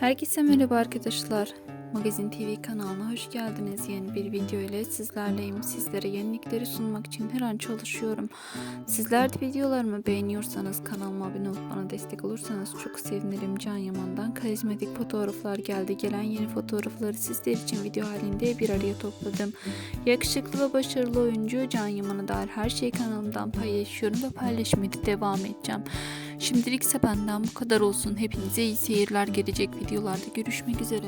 Herkese merhaba arkadaşlar. Magazin TV kanalına hoş geldiniz. Yeni bir video ile sizlerleyim. Sizlere yenilikleri sunmak için her an çalışıyorum. Sizler de videolarımı beğeniyorsanız kanalıma abone olup bana destek olursanız çok sevinirim. Can Yaman'dan karizmatik fotoğraflar geldi. Gelen yeni fotoğrafları sizler için video halinde bir araya topladım. Yakışıklı ve başarılı oyuncu Can Yaman'a dair her şeyi kanalımdan paylaşıyorum ve paylaşmaya devam edeceğim. Şimdilik ise benden bu kadar olsun. Hepinize iyi seyirler. Gelecek videolarda görüşmek üzere.